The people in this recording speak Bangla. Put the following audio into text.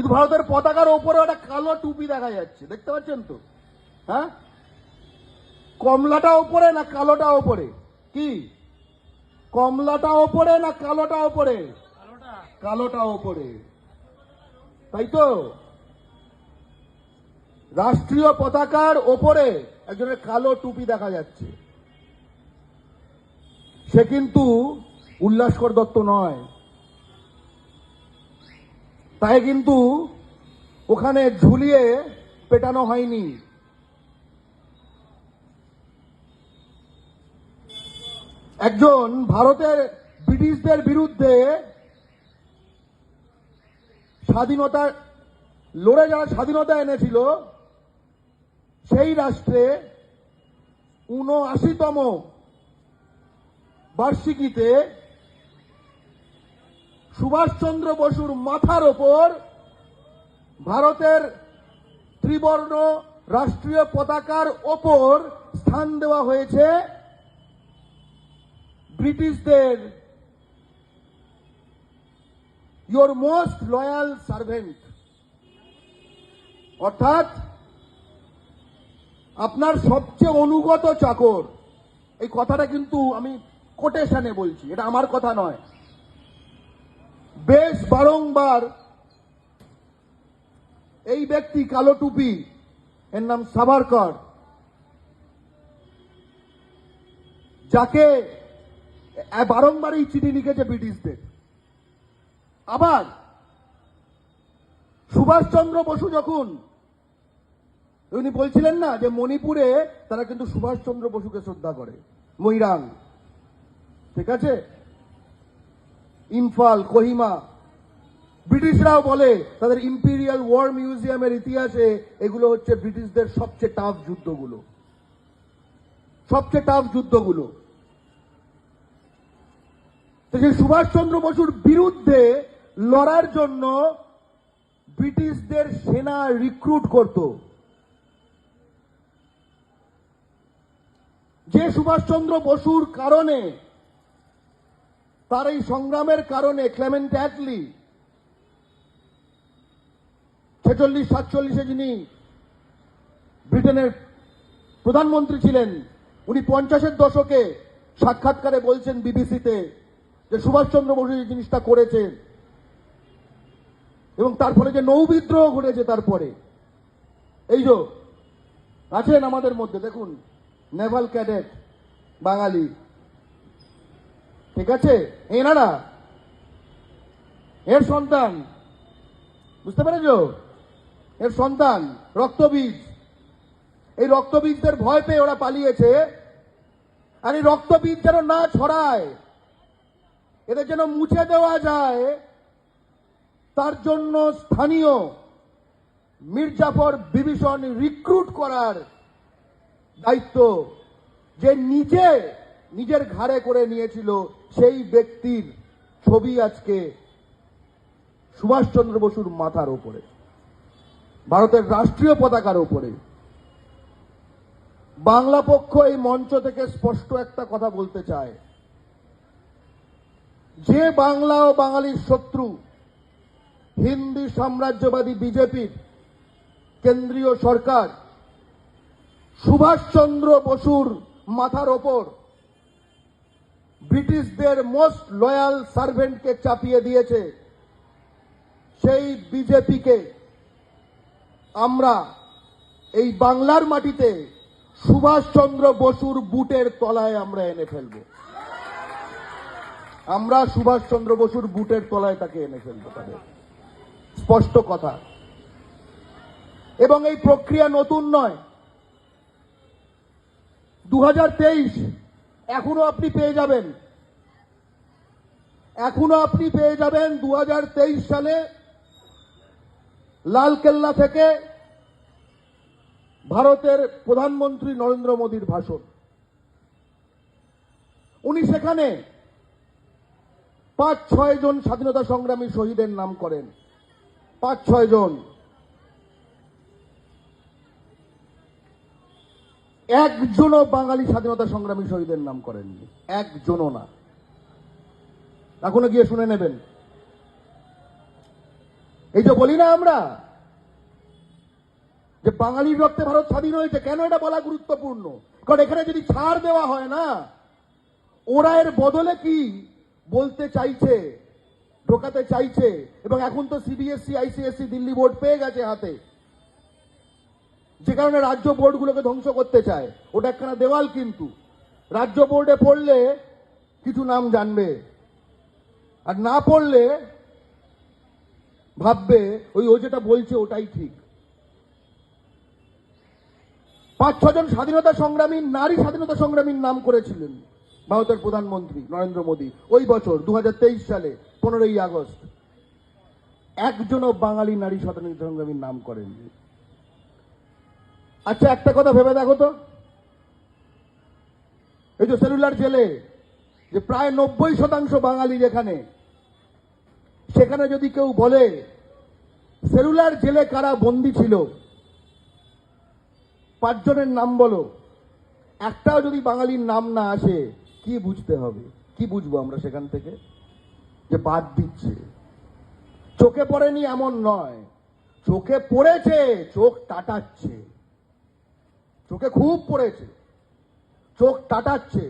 কিন্তু ভারতের পতাকার ওপরে একটা কালো টুপি দেখা যাচ্ছে। দেখতে পাচ্ছেন তো? হ্যাঁ? কমলাটা ওপরে না কালোটা ওপরে? কি? কমলাটা ওপরে না কালোটা ওপরে? কালোটা ওপরে। তাই তো? রাষ্ট্রীয় পতাকার ওপরে একজনের কালো টুপি দেখা যাচ্ছে। সে কিন্তু উল্লাসকর দত্ত নয়। তাই কিন্তু ওখানে ঝুলিয়ে পেটানো হয়নি। একজন ভারতের ব্রিটিশদের বিরুদ্ধে স্বাধীনতা লড়ে যারা স্বাধীনতা এনেছিল, সেই রাষ্ট্রে উনআশিতম বার্ষিকীতে সুভাষচন্দ্র বসুর মাথার ওপর ভারতের ত্রিবর্ণ রাষ্ট্রীয় পতাকার ওপর স্থান দেওয়া হয়েছে ব্রিটিশদের। ইয়োর মোস্ট লয়াল সার্ভেন্ট অর্থাৎ আপনার সবচেয়ে অনুগত চাকর। এই কথাটা কিন্তু আমি কোটেশনে বলছি, এটা আমার কথা নয়। বেশ বারংবার এই ব্যক্তি কালো টুপি, এর নাম সাভারকর, যাকে বারংবার এই চিঠি লিখেছে ব্রিটিশদের। আবার সুভাষচন্দ্র বসু যখন, উনি বলছিলেন না যে মণিপুরে তারা কিন্তু সুভাষচন্দ্র বসুকে শ্রদ্ধা করে মৈরাং ঠিক আছে? ইম্ফল, কোহিমা। ব্রিটিশরাও বলে, তাদের ইম্পিরিয়াল ওয়ার মিউজিয়ামের ইতিহাসে এগুলো হচ্ছে ব্রিটিশদের সবচেয়ে টাফ যুদ্ধগুলো। সবচেয়ে টাফ যুদ্ধগুলো। সেই সুভাষচন্দ্র বসুর বিরুদ্ধে লড়ার জন্য ব্রিটিশদের সেনা রিক্রুট করত। যে সুভাষচন্দ্র বসুর কারণে তার এই সংগ্রামের কারণে ক্লেমেন্ট অ্যাটলি ছেচল্লিশ, সাতচল্লিশে যিনি ব্রিটেনের প্রধানমন্ত্রী ছিলেন, উনি পঞ্চাশের দশকে সাক্ষাৎকারে বলছেন বিবিসিতে যে সুভাষচন্দ্র বসু এই জিনিসটা করেছেন এবং তারপরে যে নৌ বিদ্রোহ ঘটেছে তারপরে এই যে, আছেন আমাদের মধ্যে, দেখুন, নেভাল ক্যাডেট, বাঙালি। ঠিক আছে? এনারা এর সন্তান, বুঝতে পেরেছ? এর সন্তান, রক্তবীজ। এই রক্তবীজদের ভয় পেয়ে ওরা পালিয়েছে। আর এই রক্তবীজ যেন না ছড়ায়, এদের যেন মুছে দেওয়া যায়, তার জন্য স্থানীয় মির্জাফর বিভীষণ রিক্রুট করার দায়িত্ব যে নিজে নিজের ঘাড়ে করে নিয়েছিল সেই ব্যক্তির ছবি আজকে সুভাষচন্দ্র বসুর মাথার ওপরে, ভারতের রাষ্ট্রীয় পতাকার ওপরে। বাংলা পক্ষ এই মঞ্চ থেকে স্পষ্ট একটা কথা বলতে চায়। যে বাংলা ও বাঙালির শত্রু হিন্দি সাম্রাজ্যবাদী বিজেপির কেন্দ্রীয় সরকার সুভাষচন্দ্র বসুর মাথার ওপর ব্রিটিশদের মোস্ট লয়াল সার্ভেন্টকে চাপিয়ে দিয়েছে। সেই বিজেপিকে আমরা এই বাংলার মাটিতে সুভাষচন্দ্র বসুর বুটের তলায় আমরা এনে ফেলব। আমরা সুভাষচন্দ্র বসুর বুটের তলায় তাকে এনে ফেলব তাদের। স্পষ্ট কথা। এবং এই প্রক্রিয়া নতুন নয়। দু এখনও আপনি পেয়ে যাবেন। এখনও আপনি পেয়ে যাবেন দু হাজার তেইশ সালে লালকেল্লা থেকে ভারতের প্রধানমন্ত্রী নরেন্দ্র মোদীর ভাষণ। উনি সেখানে পাঁচ ছয় জন স্বাধীনতা সংগ্রামী শহীদের নাম করেন। পাঁচ ছয় জন। একজনও বাঙালি স্বাধীনতা সংগ্রামী শহীদের নাম করেননি। একজনও না। এখনও গিয়ে শুনে নেবেন। এই যে বলি না আমরা যে বাঙালির রক্তে ভারত স্বাধীন হয়েছে, কেন এটা বলা গুরুত্বপূর্ণ? কারণ এখানে যদি ছাড় দেওয়া হয় না, ওরা এর বদলে কি বলতে চাইছে, ঢোকাতে চাইছে? এবং এখন তো সিবিএসসি আইসিএসসি দিল্লি বোর্ড পেয়ে গেছে হাতে। যে কারণে রাজ্য বোর্ডগুলোকে ধ্বংস করতে চায়। ওটা একখানা দেওয়াল কিন্তু। রাজ্য বোর্ডে পড়লে কিছু নাম জানবে। আর না পড়লে ভাববে, ওই ও যেটা বলছে ওটাই ঠিক। পাঁচ ছজন স্বাধীনতা সংগ্রামী নারী স্বাধীনতা সংগ্রামীর নাম করেছিলেন ভারতের প্রধানমন্ত্রী নরেন্দ্র মোদী। ওই বছর দু হাজার তেইশ সালে, পনেরোই আগস্ট, একজনও বাঙালি নারী স্বাধীনতা সংগ্রামীর নাম করেননি। আচ্ছা একটা কথা ভেবে দেখো তো। এই যে সেলুলার জেলে যে প্রায় নব্বই শতাংশ বাঙালি যেখানে, সেখানে যদি কেউ বলে, সেলুলার জেলে কারা বন্দি ছিল? পাঁচজনের নাম বলো। একটাও যদি বাঙালির নাম না আসে, কি বুঝতে হবে? কি বুঝব আমরা সেখান থেকে? যে বাদ দিচ্ছে। চোখে পড়েনি এমন নয়। চোখে পড়েছে, চোখ টাটাচ্ছে। চোখে খুব পড়েছে চোখ টাটাচ্ছে